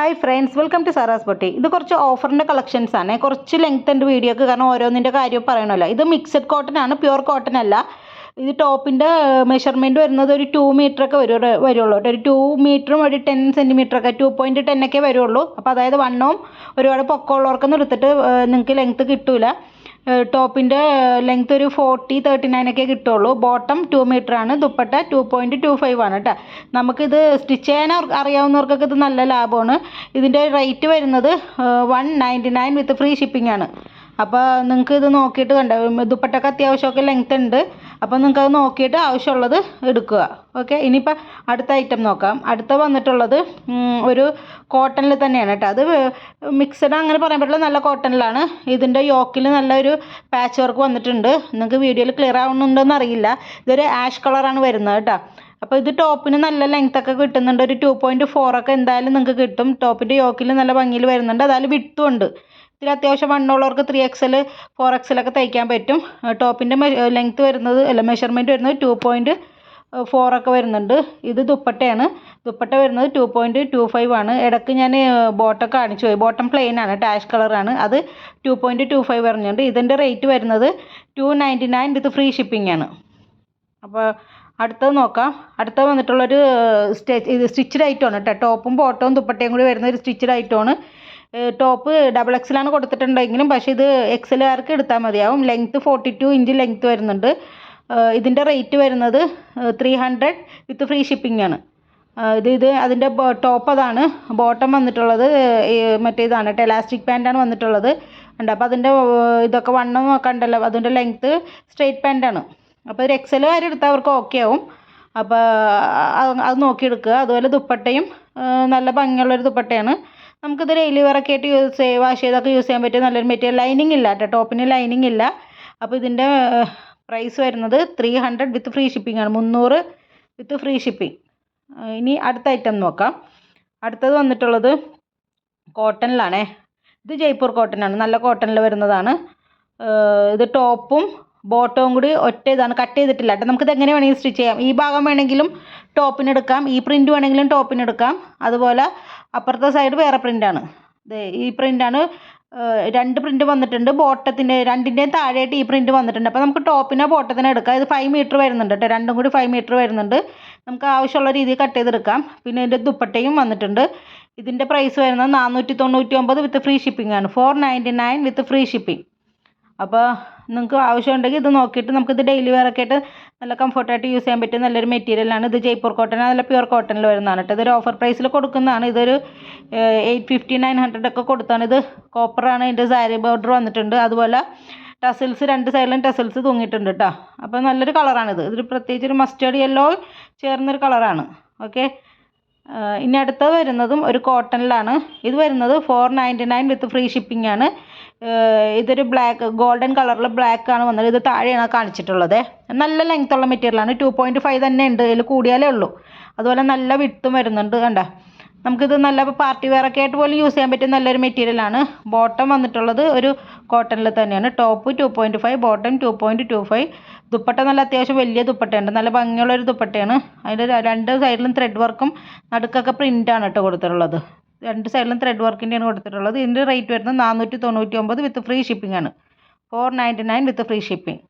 Hi friends welcome to Sara's പൊട്ടി ഇത് കുറച്ച് ഓഫറിന്റെ കളക്ഷൻസ് ആണ്. കുറച്ച് ലെങ്ത് ഉണ്ട് വീഡിയോക്ക്. കാരണം ഓരോന്നിന്റെ കാര്യം പറയണമല്ലോ. ഇത് മിക്സഡ് കോട്ടൺ ആണ് പ്യുവർ കോട്ടൺ അല്ല. ഇത് ടോപ്പിന്റെ മെഷർമെന്റ് വരുന്നത് ഒരു ടു മീറ്റർ ഒക്കെ വരും വരുള്ളൂ കേട്ടോ. ഒരു ടു മീറ്ററും ഒരു ടെൻ സെന്റിമീറ്റർ ഒക്കെ ടു പോയിന്റ് ടെൻ ഒക്കെ വരുള്ളൂ. അപ്പോൾ അതായത് വണ്ണവും ഒരുപാട് പൊക്കമുള്ളവർക്കൊന്നും എടുത്തിട്ട് നിങ്ങൾക്ക് ലെങ്ത്ത് കിട്ടൂല. ടോപ്പിന്റെ ലെങ്ത് ഒരു ഫോർട്ടി തേർട്ടി നയൻ ഒക്കെ കിട്ടുള്ളൂ. ബോട്ടം ടു മീറ്റർ ആണ്. Dupatta two point two five ആണ് കേട്ടോ നമുക്കിത് സ്റ്റിച്ച് ചെയ്യാൻ അറിയാവുന്നവർക്കൊക്കെ ഇത് നല്ല ലാഭമാണ്. ഇതിന്റെ റേറ്റ് വരുന്നത് one ninety nine with free shipping ആണ്. അപ്പോൾ നിങ്ങൾക്ക് ഇത് നോക്കിയിട്ട് കണ്ടോ? ദുപ്പട്ടക്ക് അത്യാവശ്യമൊക്കെ ലെങ്ത് ഉണ്ട്. അപ്പോൾ നിങ്ങൾക്ക് അത് നോക്കിയിട്ട് ആവശ്യമുള്ളത് എടുക്കുക. ഓക്കെ ഇനിയിപ്പോൾ അടുത്ത ഐറ്റം നോക്കാം. അടുത്ത വന്നിട്ടുള്ളത് ഒരു കോട്ടണിൽ തന്നെയാണ് കേട്ടോ. അത് മിക്സഡ് അങ്ങനെ പറയാൻ പറ്റില്ല. നല്ല കോട്ടണിലാണ് ഇതിന്റെ യോക്കിൽ നല്ലൊരു പാച്ച് വർക്ക് വന്നിട്ടുണ്ട്. നിങ്ങൾക്ക് വീഡിയോയിൽ ക്ലിയർ ആവുന്നുണ്ടോയെന്ന് അറിയില്ല. ഇതൊരു ആഷ് കളറാണ് വരുന്നത് കേട്ടോ. അപ്പോൾ ഇത് ടോപ്പിന് നല്ല ലെങ്ത് ഒക്കെ കിട്ടുന്നുണ്ട്. ഒരു ടു പോയിന്റ് ഫോർ ഒക്കെ എന്തായാലും നിങ്ങൾക്ക് കിട്ടും. ടോപ്പിന്റെ യോക്കിൽ നല്ല ഭംഗിയിൽ വരുന്നുണ്ട്. അതായത് വിട്ടും ഉണ്ട്. ഇതിൽ അത്യാവശ്യം വണ്ണമുള്ളവർക്ക് ത്രീ എക്സൽ ഫോർ എക്സലൊക്കെ തയ്ക്കാൻ പറ്റും. ടോപ്പിന്റെ ലെങ്ത്ത് വരുന്നത് അല്ല മെഷർമെന്റ് വരുന്നത് ടു പോയിന്റ് ഫോറൊക്കെ വരുന്നുണ്ട്. ഇത് ദുപ്പട്ടയാണ്. ദുപ്പട്ട വരുന്നത് ടു പോയിന്റ് ടു ഫൈവ് ആണ്. ഇടയ്ക്ക് ഞാൻ ബോട്ടം കാണിച്ചു പോയി. ബോട്ടം പ്ലെയിൻ ആണ് ടാഷ് കളറാണ് അത് ടു പോയിന്റ് ടു ഫൈവ് പറഞ്ഞുണ്ട് ഇതിന്റെ റേറ്റ് വരുന്നത് two ninety nine with free shipping ആണ്. അപ്പോൾ അടുത്തത് നോക്കാം. അടുത്തത് വന്നിട്ടുള്ളൊരു സ്റ്റിച്ച് ഇത് സ്റ്റിച്ചഡ് ഐറ്റമാണ് കേട്ടോ ടോപ്പും ബോട്ടവും ദുപ്പട്ടയും കൂടി വരുന്ന ഒരു സ്റ്റിച്ചഡ് ഐറ്റമാണ് ടോപ്പ് ഡബിൾ എക്സലാണ് കൊടുത്തിട്ടുണ്ടെങ്കിലും പക്ഷേ ഇത് എക്സലുകാർക്ക് എടുത്താൽ മതിയാവും. Length forty two inch length വരുന്നുണ്ട് ഇതിന്റെ റേറ്റ് വരുന്നത് three hundred with free shipping ആണ്. ഇത് ഇത് അതിന്റെ ടോപ്പ് അതാണ്. ബോട്ടം വന്നിട്ടുള്ളത് മറ്റേ ഇതാണ്. കേട്ടോ എലാസ്റ്റിക് പാന്റാണ് വന്നിട്ടുള്ളത്. ഉണ്ട്. അപ്പോൾ അതിന്റെ ഇതൊക്കെ വണ്ണം നോക്കണ്ടല്ലോ. അതിന്റെ ലെങ്ത്ത് സ്ട്രെയിറ്റ് പാന്റാണ് അപ്പോൾ ഒരു എക്സൽ വരെ എടുത്താൽ അവർക്ക് ഓക്കെ ആവും. അപ്പോൾ അത് നോക്കിയെടുക്കുക. അതുപോലെ ദുപ്പട്ടയും നല്ല ഭംഗിയുള്ളൊരു ദുപ്പട്ടയാണ്. നമുക്കിത് ഡെയിലി വെയറൊക്കെ ആയിട്ട് യൂസ് വാഷ് ചെയ്തൊക്കെ യൂസ് ചെയ്യാൻ പറ്റിയ നല്ലൊരു മെറ്റീരിയൽ ലൈനിങ് ഇല്ല കേട്ടോ ടോപ്പിന് ലൈനിങ് ഇല്ല. അപ്പോൾ ഇതിന്റെ പ്രൈസ് വരുന്നത് three hundred with free shipping ആണ് മുന്നൂറ് വിത്ത് ഫ്രീ ഷിപ്പിംഗ് ഇനി അടുത്ത ഐറ്റം നോക്കാം. അടുത്തത് വന്നിട്ടുള്ളത് കോട്ടണിലാണേ. ഇത് ജയ്പൂർ കോട്ടനാണ് നല്ല കോട്ടണിൽ വരുന്നതാണ്. ഇത് ടോപ്പും ബോട്ടവും കൂടി ഒറ്റ ഇതാണ് കട്ട് ചെയ്തിട്ടില്ല കേട്ടോ. നമുക്കിത് എങ്ങനെ വേണമെങ്കിലും സ്റ്റിച്ച് ചെയ്യാം. ഈ ഭാഗം വേണമെങ്കിലും ടോപ്പിന് എടുക്കാം ഈ പ്രിന്റ് വേണമെങ്കിലും ടോപ്പിന് എടുക്കാം അതുപോലെ അപ്പുറത്തെ സൈഡ് വേറെ പ്രിന്റാണ് ഈ പ്രിന്റാണ് രണ്ട് പ്രിന്റ് വന്നിട്ടുണ്ട്. ബോട്ടത്തിന്റെ രണ്ടിന്റെയും താഴെയായിട്ട് ഈ പ്രിന്റ് വന്നിട്ടുണ്ട്. അപ്പോൾ നമുക്ക് ടോപ്പിനോ ബോട്ടത്തിനോ എടുക്കാം. ഇത് ഫൈവ് മീറ്റർ വരുന്നുണ്ട് കേട്ടോ രണ്ടും കൂടി ഫൈവ് മീറ്റർ വരുന്നുണ്ട്. നമുക്ക് ആവശ്യമുള്ള രീതിയിൽ കട്ട് ചെയ്തെടുക്കാം. പിന്നെ ഇതിന്റെ ദുപ്പട്ടയും വന്നിട്ടുണ്ട്. ഇതിന്റെ പ്രൈസ് വരുന്നത് നാനൂറ്റി തൊണ്ണൂറ്റി ഒമ്പത് വിത്ത് ഫ്രീ ഷിപ്പിംഗ് ആണ്. Four ninety nine with free shipping അപ്പോൾ നിങ്ങൾക്ക് ആവശ്യമുണ്ടെങ്കിൽ ഇത് നോക്കിയിട്ട് നമുക്ക് ഇത് ഡെയിലി വെയർ ഒക്കെ ആയിട്ട് നല്ല കംഫർട്ടായിട്ട് യൂസ് ചെയ്യാൻ പറ്റിയ നല്ലൊരു മെറ്റീരിയലാണ് ഇത് ജയ്പൂർ കോട്ടൺ നല്ല പ്യുവർ കോട്ടണിൽ വരുന്നതാണ് കേട്ടോ ഇതൊരു ഓഫർ പ്രൈസിൽ കൊടുക്കുന്നതാണ്. ഇതൊരു എയ്റ്റ് ഫിഫ്റ്റി നയൻ ഹൺഡ്രഡ് ഒക്കെ കൊടുത്താണ്. ഇത് കോപ്പറാണ് ഇതിന്റെ സാരി ബോർഡർ വന്നിട്ടുണ്ട്. അതുപോലെ ടസിൽസ് രണ്ട് സൈഡിലും ടസിൽസ് തൂങ്ങിയിട്ടുണ്ട് കേട്ടോ അപ്പോൾ നല്ലൊരു കളറാണിത് ഇതൊരു പ്രത്യേകിച്ച് ഒരു മസ്റ്റേർഡ് യെല്ലോ ചേർന്നൊരു കളറാണ് ഓക്കെ ഇനി അടുത്ത വരുന്നതും ഒരു കോട്ടണിലാണ്. ഇത് വരുന്നത് four ninety nine with free shipping ആണ്. ഇതൊരു ബ്ലാക്ക് ഗോൾഡൻ കളറിൽ ബ്ലാക്ക് ആണ് വന്നത്. ഇത് താഴെയാണ് കാണിച്ചിട്ടുള്ളത്. നല്ല ലെങ്ത്തുള്ള മെറ്റീരിയലാണ് ടു പോയിന്റ് ഫൈവ് തന്നെ ഉണ്ട്. ഇതിൽ കൂടിയാലേ ഉള്ളൂ. അതുപോലെ നല്ല വിട്ടും വരുന്നുണ്ട് കണ്ട? നമുക്കിത് നല്ല പാർട്ടി വെയർ ഒക്കെ ആയിട്ട് പോലും യൂസ് ചെയ്യാൻ പറ്റിയ നല്ലൊരു മെറ്റീരിയൽ ആണ്. ബോട്ടം വന്നിട്ടുള്ളത് ഒരു കോട്ടണിൽ തന്നെയാണ്. Top two point five bottom two point two five dupatta നല്ല അത്യാവശ്യം വലിയ ദുപ്പട്ടയുണ്ട്. നല്ല ഭംഗിയുള്ള ഒരു ദുപ്പട്ടയാണ്. അതിന്റെ രണ്ട് സൈഡിലും ത്രെഡ് വർക്കും നടുക്കൊക്കെ പ്രിന്റാണ് കേട്ടോ കൊടുത്തിട്ടുള്ളത്. രണ്ട് സൈഡിലും ത്രെഡ് വർക്കിന്റെയാണ് കൊടുത്തിട്ടുള്ളത്. ഇതിന്റെ റേറ്റ് വരുന്നത് നാനൂറ്റി തൊണ്ണൂറ്റി ഒമ്പത് വിത്ത് ഫ്രീ ഷിപ്പിംഗ് ആണ്. Four ninety nine with free shipping